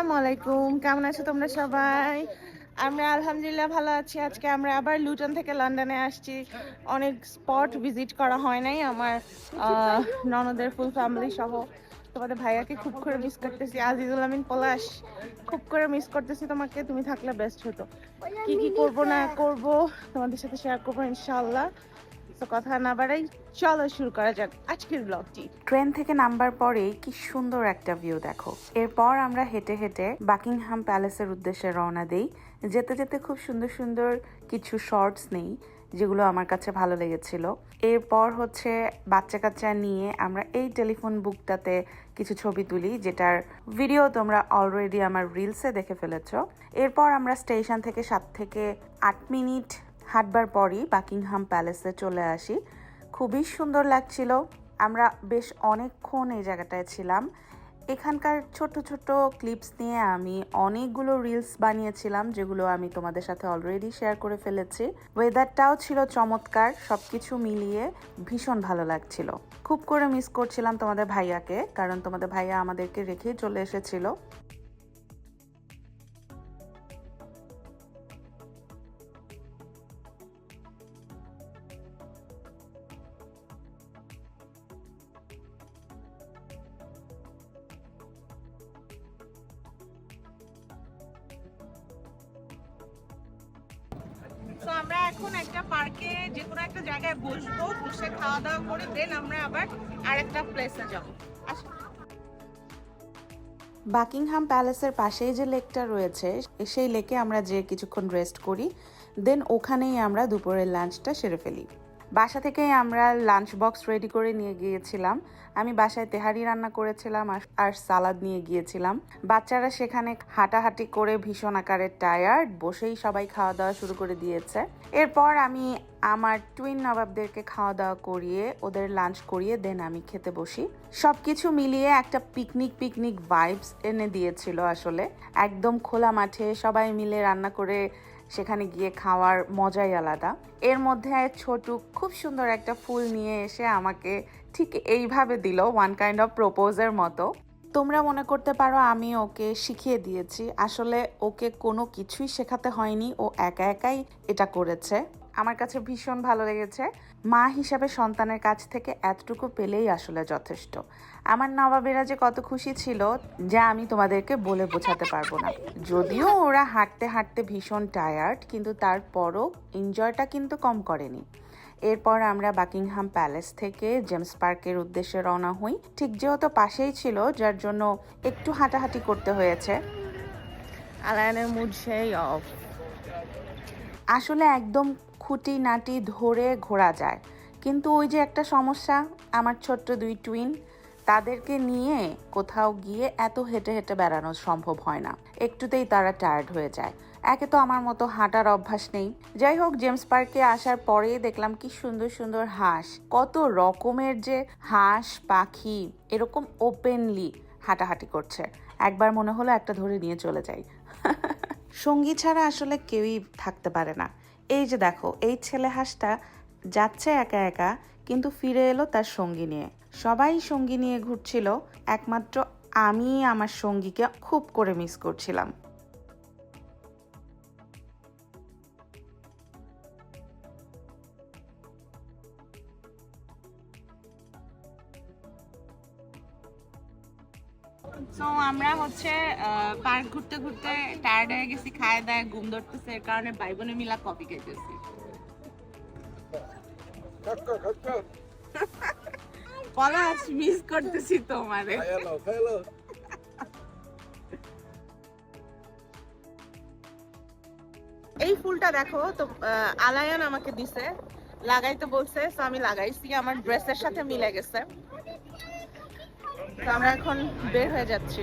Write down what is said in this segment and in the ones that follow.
আসসালামু আলাইকুম। কেমন আছো তোমরা সবাই? আমরা আলহামদুলিল্লাহ ভালো আছি। আজকে আমরা আবার লুটন থেকে লন্ডনে আসছি। অনেক স্পট ভিজিট করা হয় নাই আমার ননদের ফুল ফ্যামিলি সহ। তোমাদের ভাইয়াকে খুব করে মিস করতেছি। আজিজুল আমিন পলাশ, খুব করে মিস করতেছি তোমাকে। তুমি থাকলে বেস্ট হতো। কি কি করব না করব তোমাদের সাথে শেয়ার করব ইনশাআল্লাহ। তো কথা না বাড়াই, চলো শুরু করা যাক আজকের ব্লগটি ট্রেন থেকে নামবার পরেই কি সুন্দর একটা ভিউ দেখো। এরপর আমরা হেঁটে হেঁটে বাকিংহাম প্যালেসের উদ্দেশ্যে রওনা দেই। যেতে যেতে খুব সুন্দর সুন্দর কিছু শর্টস নেই, যেগুলো আমার কাছে ভালো লেগেছিল। এরপর হচ্ছে বাচ্চা কাচ্চা নিয়ে আমরা এই টেলিফোন বুকটাতে কিছু ছবি তুলি, যেটার ভিডিও তোমরা অলরেডি আমার রিলসে দেখে ফেলেছ। এরপর আমরা স্টেশন থেকে সাত থেকে আট মিনিট হাঁটবার পরই বাকিংহাম প্যালেসে চলে আসি। খুবই সুন্দর লাগছিল। আমরা বেশ অনেকক্ষণ এই জায়গাটায় ছিলাম। এখানকার ছোট ছোট ক্লিপস নিয়ে আমি অনেকগুলো রিলস বানিয়েছিলাম, যেগুলো আমি তোমাদের সাথে অলরেডি শেয়ার করে ফেলেছি। ওয়েদারটাও ছিল চমৎকার সব কিছু মিলিয়ে ভীষণ ভালো লাগছিল। খুব করে মিস করছিলাম তোমাদের ভাইয়াকে, কারণ তোমাদের ভাইয়া আমাদেরকে রেখেই চলে এসেছিল। তো আমরা এখন একটা পার্কে যে কোনো একটা জায়গায় বসবো, বসে খাওয়া দাওয়া করে দেন আমরা আবার প্লেসে যাব। বাকিংহাম প্যালেসের পাশেই যে লেকটা রয়েছে, সেই লেকে আমরা যে কিছুক্ষণ রেস্ট করি দেন ওখানেই আমরা দুপুরের লাঞ্চটা সেরে ফেলি। বাসা থেকেই আমরা লাঞ্চ বক্স রেডি করে নিয়ে গিয়েছিলাম। আমি বাসায় তেহারি রান্না করেছিলাম আর- সালাদ নিয়ে গিয়েছিলাম। বাচ্চারা সেখানে হাঁটাহাঁটি করে ভীষণ আকারের টায়ার্ড বসেই সবাই খাওয়া দাওয়া শুরু করে দিয়েছে। এরপর আমি আমার টুইন নবাবদেরকে খাওয়া দাওয়া করিয়ে, ওদের লাঞ্চ করিয়ে দেন আমি খেতে বসি। সব কিছু মিলিয়ে একটা পিকনিক পিকনিক ভাইবস এনে দিয়েছিল আসলে। একদম খোলা মাঠে সবাই মিলে রান্না করে সেখানে গিয়ে খাওয়ার মজাই আলাদা। এর মধ্যে ছোটু খুব সুন্দর একটা ফুল নিয়ে এসে আমাকে ঠিক এইভাবে দিল ওয়ান কাইন্ড অফ প্রপোজের মতো। তোমরা মনে করতে পারো আমি ওকে শিখিয়ে দিয়েছি। আসলে ওকে কোনো কিছুই শেখাতে হয়নি, ও একা একাই এটা করেছে। আমার কাছে ভীষণ ভালো লেগেছে। মা হিসাবে সন্তানের কাছ থেকে এতটুকু পেলেই আসলে যথেষ্ট। আমার নবাবেরা যে কত খুশি ছিল যা আমি তোমাদেরকে বলে বোঝাতে পারব না। যদিও ওরা হাঁটতে হাঁটতে ভীষণ টায়ার্ড কিন্তু তারপরও এনজয়টা কিন্তু কম করেনি। এরপর আমরা বাকিংহাম প্যালেস থেকে জেমস পার্কের উদ্দেশ্যে রওনা হই। ঠিক যেহেতু পাশেই ছিল যার জন্য একটু হাঁটাহাঁটি করতে হয়েছে। আলায়নের মুড সেই অফ আসলে একদম খুঁটি নাটি ধরে ঘোরা যায়। কিন্তু ওই যে একটা সমস্যা, আমার ছোট্ট দুই টুইন তাদেরকে নিয়ে কোথাও গিয়ে এত হেঁটে হেঁটে বেড়ানো সম্ভব হয় না। একটুতেই তারা টায়ার্ড হয়ে যায়। একে তো আমার মতো হাঁটার অভ্যাস নেই। যাই হোক জেমস পার্কে আসার পরে দেখলাম কি সুন্দর সুন্দর হাঁস। কত রকমের যে হাঁস, পাখি, এরকম ওপেনলি হাঁটাহাঁটি করছে। একবার মনে হলো একটা ধরে নিয়ে চলে যাই। সঙ্গী ছাড়া আসলে কেউই থাকতে পারে না। এই যে দেখো, এই ছেলে হাঁসটা যাচ্ছে একা একা, কিন্তু ফিরে এলো তার সঙ্গী নিয়ে। সবাই সঙ্গী নিয়ে ঘুরছিল, একমাত্র আমি আমার সঙ্গীকে খুব করে মিস করছিলাম। আমরা হচ্ছে পার্ক ঘুরতে ঘুরতে টায়ার্ড হয়ে গেছি, খায় দায়, ঘুম ধরতেছে, এর কারণে ভাই বোনে মিলা কফি পলাশ মিস করতেছি তোমারে. এই ফুলটা দেখো, তো আলায়ান আমাকে দিছে, লাগাইতে বলছে তো আমি লাগাইছি, আমার ড্রেসের সাথে মিলে গেছে আমরা এখন বের হয়ে যাচ্ছি।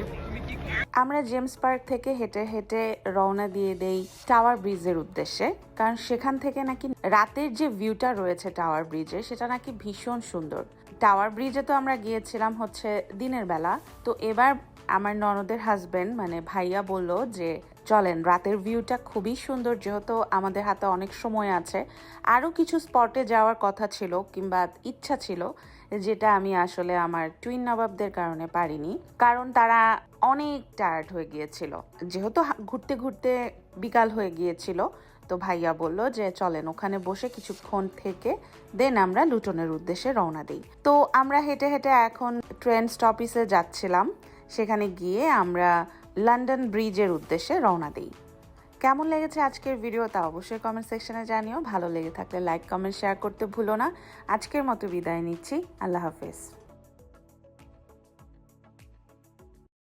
আমরা জেমস পার্ক থেকে হেঁটে হেঁটে রওনা দিয়ে দেই টাওয়ার ব্রিজের উদ্দেশ্যে, কারণ সেখান থেকে নাকি রাতের যে ভিউটা রয়েছে টাওয়ার ব্রিজে, সেটা নাকি ভীষণ সুন্দর। টাওয়ার ব্রিজে তো আমরা গিয়েছিলাম হচ্ছে দিনের বেলা, তো এবার আমার ননদের হাজবেন্ড মানে ভাইয়া বলল যে, চলেন, রাতের ভিউটা খুবই সুন্দর, যেহেতু আমাদের হাতে অনেক সময় আছে। আরও কিছু স্পটে যাওয়ার কথা ছিল, কিংবা ইচ্ছা ছিল, যেটা আমি আসলে আমার টুইন নবাবদের কারণে পারিনি। কারণ তারা অনেক টায়ার্ড হয়ে গিয়েছিল। যেহেতু ঘুরতে ঘুরতে বিকাল হয়ে গিয়েছিল, তো ভাইয়া বলল যে, চলেন, ওখানে বসে কিছুক্ষণ থেকে দেন আমরা লুটনের উদ্দেশ্যে রওনা দিই। তো আমরা হেঁটে হেঁটে এখন ট্রেন স্টপিসে যাচ্ছিলাম। সেখানে গিয়ে আমরা লন্ডন ব্রিজের উদ্দেশ্যে রওনা দিই। কেমন লেগেছে আজকের ভিডিও তা অবশ্যই কমেন্ট সেকশনে জানিও। ভালো লেগে থাকলে লাইক কমেন্ট শেয়ার করতে ভুলো না। আজকের মতো বিদায় নিচ্ছি। আল্লাহ হাফেজ।